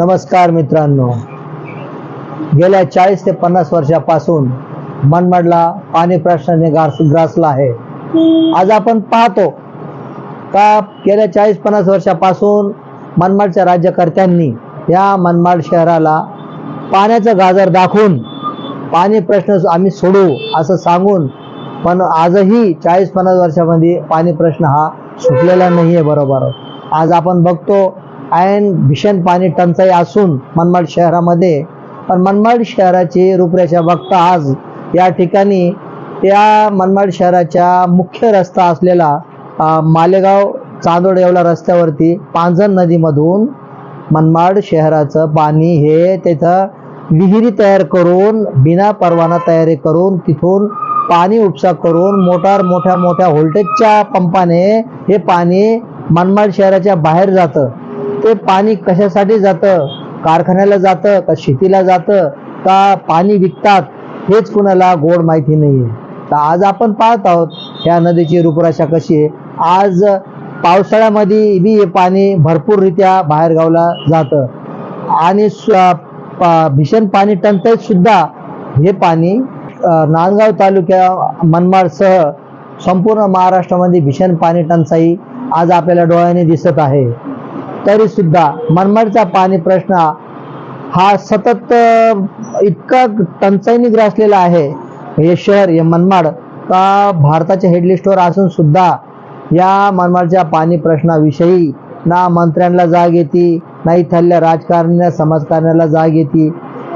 नमस्कार मित्रांनो. गेल्या चाळीस ते पन्नास वर्षापासून मनमाडला पाणी प्रश्नाने ग्रासला आहे. आज आपण पाहतो का गेल्या चाळीस पन्नास वर्षापासून मनमाडच्या राज्यकर्त्यांनी या मनमाड शहराला पाण्याचं गाजर दाखवून पाणी प्रश्न आम्ही सोडू असं सांगून पण आजही चाळीस पन्नास वर्षामध्ये पाणी प्रश्न हा सुटलेला नाही आहे बरोबर. आज आपण बघतो ऐन भीषण पाणी टंचाई असून मनमाड शहरामध्ये. पण मनमाड शहराची रूपरेषा बघता आज या ठिकाणी या मनमाड शहराच्या मुख्य रस्ता असलेला मालेगाव चांदोड येवला रस्त्यावरती पांझण नदीमधून मनमाड शहराचं पाणी हे तिथं विहिरी तयार करून बिना परवाना तयारी करून तिथून पाणी उपसा करून मोटार मोठ्या मोठ्या व्होल्टेजच्या पंपाने हे पाणी मनमाड शहराच्या बाहेर जातं. ते पाणी कशासाठी जातं? कारखान्याला जातं का शेतीला जातं? का पाणी विकतात? हेच कुणाला गोड माहिती नाही तर आज आपण पाहत आहोत ह्या नदीची रूपरेषा कशी आहे? आज पावसाळ्यामध्ये बी हे पाणी भरपूररित्या बाहेर गावला जातं. आणि भीषण पाणी टंचाईत सुद्धा हे पाणी नांदगाव तालुक्या मनमाडसह संपूर्ण महाराष्ट्रामध्ये भीषण पाणी टंचाई आज आपल्याला डोळ्याने दिसत आहे. तरी सुद्धा मनमाडचा पाणी प्रश्न हा सतत इतका टंचाईने ग्रासलेला आहे. हे शहर हे मनमाड का भारताच्या हेडलिस्टवर असून सुद्धा या मनमाडच्या पाणी प्रश्नाविषयी ना मंत्र्यांना जाग येते ना इथल्या राजकारण्या समाजकारण्याला जाग येते.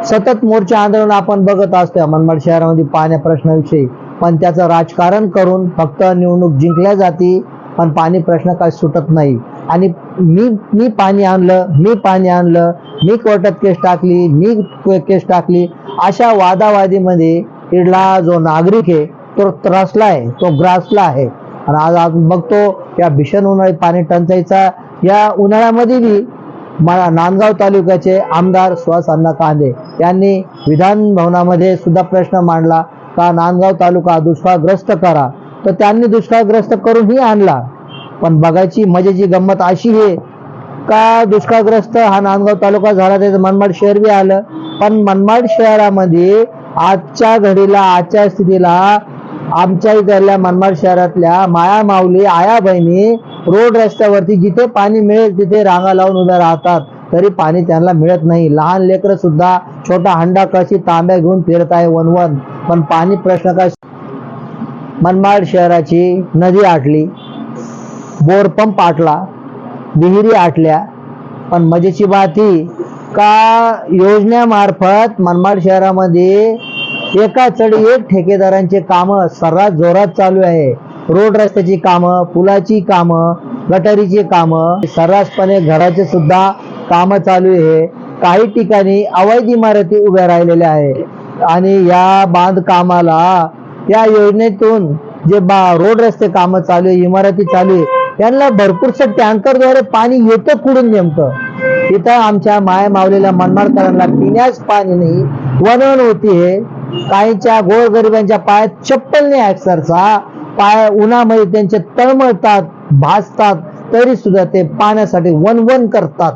सतत मोर्चा आंदोलन आपण बघत असतो या मनमाड शहरामध्ये पाण्या प्रश्नाविषयी. पण त्याचं राजकारण करून फक्त निवडणूक जिंकल्या जाते पण पाणी प्रश्न काही सुटत नाही. आणि मी मी पाणी आणलं मी पाणी आणलं मी कोर्टात केस टाकली मी केस टाकली अशा वादावादीमध्ये इडला जो नागरिक आहे तो त्रासला आहे तो ग्रासला आहे. आणि आज आपण बघतो या भीषण उन्हाळी पाणी टंचाईचा या उन्हाळ्यामध्ये बी मला नांदगाव तालुक्याचे आमदार सुहास अण्णा कांदे यांनी विधान भवनामध्ये सुद्धा प्रश्न मांडला का नांदगाव तालुका दुष्काळग्रस्त करा. तर त्यांनी दुष्काळग्रस्त करूनही आणला. पण बघायची मजेची गंमत अशी आहे का दुष्काळग्रस्त हा नांदगाव तालुका झाला त्याचं मनमाड शहर बी आलं. पण मनमाड शहरामध्ये आजच्या घडीला आजच्या स्थितीला आमच्या इकडल्या मनमाड शहरातल्या माया माऊली आया बहिणी रोड रस्त्यावरती जिथे पाणी मिळेल तिथे रांगा लावून उभ्या राहतात. तरी पाणी त्यांना मिळत नाही. लहान लेकरं सुद्धा छोटा हंडा कशी तांब्या घेऊन फिरत आहे वनवन पण पाणी प्रश्न काय? मनमाड शहराची नदी आटली. बोर पंप आटला विहिरी आटल्या पण मजेची बात ही का योजनेमार्फत मनमाड शहरामध्ये एका चढी एक ठेकेदारांचे कामं सर्रास जोरात चालू आहे. रोड रस्त्याची कामं पुलाची कामं गटारीची कामं सर्रासपणे घराचे सुद्धा कामं चालू आहे. काही ठिकाणी अवैध इमारती उभ्या राहिलेल्या आहे आणि या बांधकामाला या योजनेतून जे बा रोड रस्ते कामं चालू आहे इमारती चालू आहे त्यांना भरपूरसं टँकरद्वारे पाणी येतं कुडून नेमकं. इथं आमच्या माय मावलेल्या मनमाडकरांना पिण्यास पाणी नाही वनवण होती हे काहींच्या गोरगरिबांच्या पायात चप्पल नाही अक्षरचा पाय उन्हामध्ये त्यांचे तळमळतात भाजतात तरी सुद्धा ते पाण्यासाठी वनवन करतात.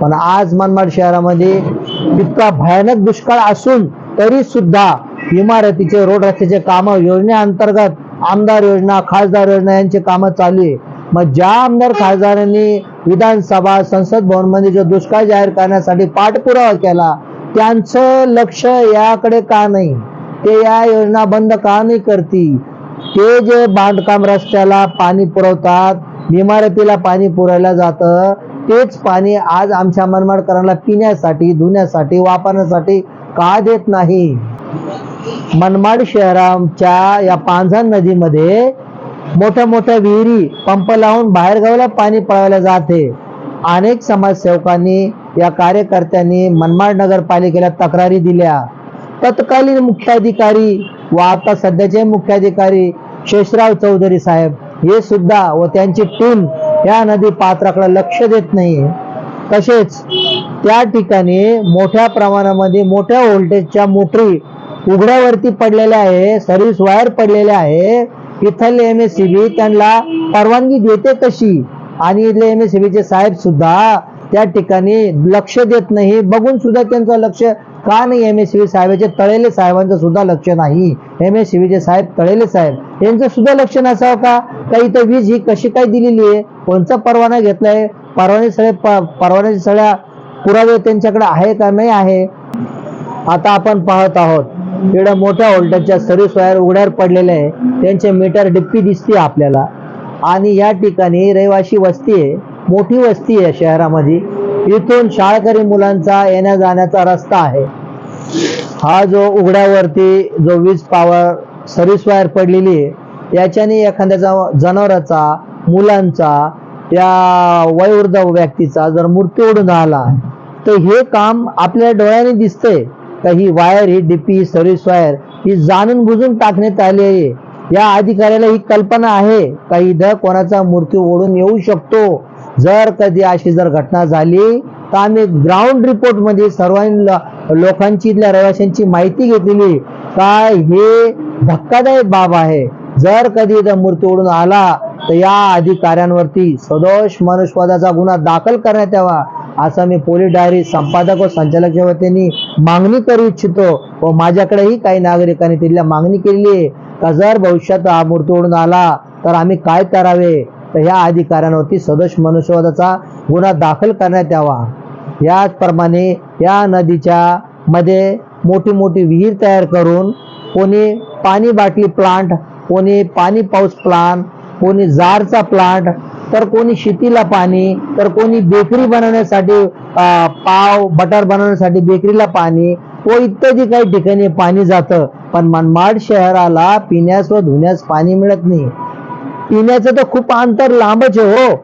पण आज मनमाड शहरामध्ये इतका भयानक दुष्काळ असून तरी सुद्धा इमारतीचे रोड रस्त्याचे कामं योजनेअंतर्गत आमदार योजना खासदार योजना यांचे कामं चालू आहे. मग ज्या आमदार खासदारांनी विधानसभा संसद भवनमध्ये जो दुष्काळ जाहीर करण्यासाठी पाठपुरावा केला त्यांचं लक्ष याकडे का नाही? ते या योजना बंद का नाही करती ते जे बांधकाम रस्त्याला पाणी पुरवतात इमारतीला पाणी पुरवलं जातं तेच पाणी आज आमच्या मनमाडकरांना पिण्यासाठी धुण्यासाठी वापरण्यासाठी का देत नाही? मनमाड शहराच्या या पांझण नदीमध्ये मोठ्या मोठ्या विहिरी पंप लावून बाहेरगावला पाणी पळवल्या जाते. अनेक समाजसेवकांनी या कार्यकर्त्यांनी मनमाड नगरपालिकेला तक्रारी दिल्या. तत्कालीन मुख्याधिकारी व आता सध्याचे मुख्याधिकारी शेषराव चौधरी साहेब हे सुद्धा व त्यांची टीम या नदी पात्राकडे लक्ष देत नाही. तसेच त्या ठिकाणी मोठ्या प्रमाणामध्ये मोठ्या व्होल्टेजच्या मोटरी उघड्यावरती पडलेल्या आहे सर्व्हिस वायर पडलेल्या आहे. इथले एम एस सी बी त्यांना परवानगी देते कशी? आणि इथले एम एस सी बीचे साहेब सुद्धा त्या ठिकाणी लक्ष देत नाही. बघून सुद्धा त्यांचं लक्ष का नाही? एम एस सी साहेबाचे तळेले साहेबांचं सुद्धा लक्ष नाही. एम एस सी साहेब तळेले साहेब यांचं सुद्धा लक्ष नसावं का? का इथं वीज ही कशी काय दिलेली आहे? कोणचा परवाना घेतलाय? परवाने सगळे परवान्याचे सगळ्या पुरावे त्यांच्याकडे आहे का नाही आहे? आता आपण पाहत आहोत. एवढ्या मोठ्या व्होल्टेजच्या सर्व्हिस वायर उघड्यावर पडलेले आहे. त्यांचे मीटर डिप्पी दिसते आपल्याला. आणि या ठिकाणी रहिवाशी वस्ती आहे. मोठी वस्ती आहे शहरामध्ये. इथून शाळकरी मुलांचा येण्या जाण्याचा रस्ता आहे. हा जो उघड्यावरती जो वीज पॉवर सर्व्हिस वायर पडलेली आहे याच्याने एखाद्याचा जनावराचा मुलांचा या वयोवृद्ध व्यक्तीचा जर मृत्यू उडून आला तर हे काम आपल्या डोळ्याने दिसतंय. का ही वायर ही डीपी सर्व्हिस वायर ही जाणून बुजून टाकण्यात आली आहे. या अधिकाऱ्याला ही कल्पना आहे का इथं कोणाचा मृत्यू ओढून येऊ शकतो? जर कधी अशी जर घटना झाली तर आम्ही ग्राउंड रिपोर्टमध्ये सर्वांनी लोकांची इथल्या रहिवाशांची माहिती घेतलेली. काय हे धक्कादायक बाब आहे? जर कधी इथं मृत्यू ओढून आला तर या अधिकाऱ्यांवरती सदोष मनुष्यवादाचा गुन्हा दाखल करण्यात यावा. असं मी पोलीस डायरी संपादक व संचालकाच्या वतीने मागणी करू इच्छितो व माझ्याकडेही काही नागरिकांनी तिथल्या मागणी केली आहे का जर भविष्यात हा मूर्तोडून आला तर आम्ही काय करावे? तर ह्या अधिकाऱ्यांवरती सदोष मनुष्यवादाचा गुन्हा दाखल करण्यात यावा. याचप्रमाणे या नदीच्या मध्ये मोठी मोठी विहीर तयार करून कोणी पाणी बाटली प्लांट कोणी पाणी पाऊस प्लांट कोणी जारचा प्लांट तर कोणी शेतीला पाणी तर कोणी बेकरी बनवण्यासाठी पाव बटर बनवण्यासाठी बेकरीला पाणी व इत्यादी काही ठिकाणी पाणी जातं. पण मनमाड शहराला पिण्यास व धुण्यास पाणी मिळत नाही. पिण्याचं तर खूप अंतर लांबच आहे हो.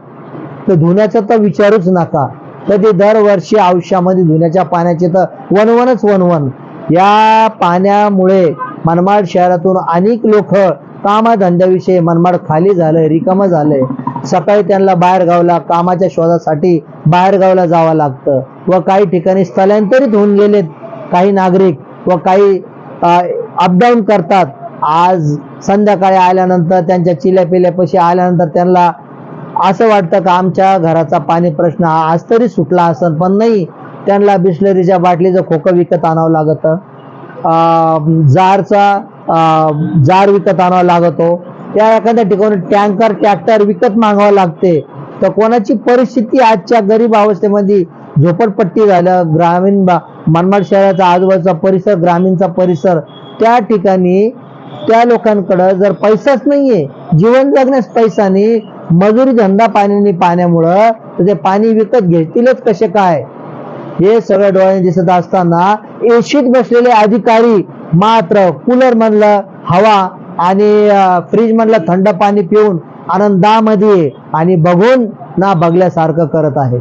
तर धुण्याचा तर विचारूच नका. तर ते दरवर्षी आयुष्यामध्ये धुण्याच्या पाण्याचे तर वनवनच वनवन या पाण्यामुळे मनमाड शहरातून अनेक लोक कामधंद्याविषयी मनमाड खाली झालंय रिकामं झालंय. सकाळी त्यांना बाहेर गावला कामाच्या शोधासाठी बाहेर गावला जावं लागतं. व काही ठिकाणी स्थलांतरित होऊन गेलेत काही नागरिक व काही अपडाऊन करतात. आज संध्याकाळी आल्यानंतर त्यांच्या चिल्या पिल्यापाशी आल्यानंतर त्यांना असं वाटतं का आमच्या घराचा पाणी प्रश्न हा आज तरी सुटला असेल पण नाही. त्यांना बिस्लरीच्या बाटलीचं खोकं विकत आणावं लागतं. जारचा जार विकत आणावा लागतो. त्या एखाद्या ठिकाणी टँकर ट्रॅक्टर विकत मागावं लागते. तर कोणाची परिस्थिती आजच्या गरीब अवस्थेमध्ये झोपडपट्टी झालं ग्रामीण मनमाड शहराचा आजूबाजूचा परिसर ग्रामीणचा परिसर त्या ठिकाणी त्या लोकांकडं जर पैसाच नाहीये जीवन जगण्यास पैसा नाही मजुरी धंदा पाण्याने पाण्यामुळं तर ते पाणी विकत घेतीलच कसे काय? हे सगळं डोळ्याने दिसत असताना एशीत बसलेले अधिकारी मात्र कूलर मधलं हवा आणि फ्रीज मधलं थंड पाणी पिऊन आनंदामध्ये आणि बघून ना बघल्यासारखं करत आहे.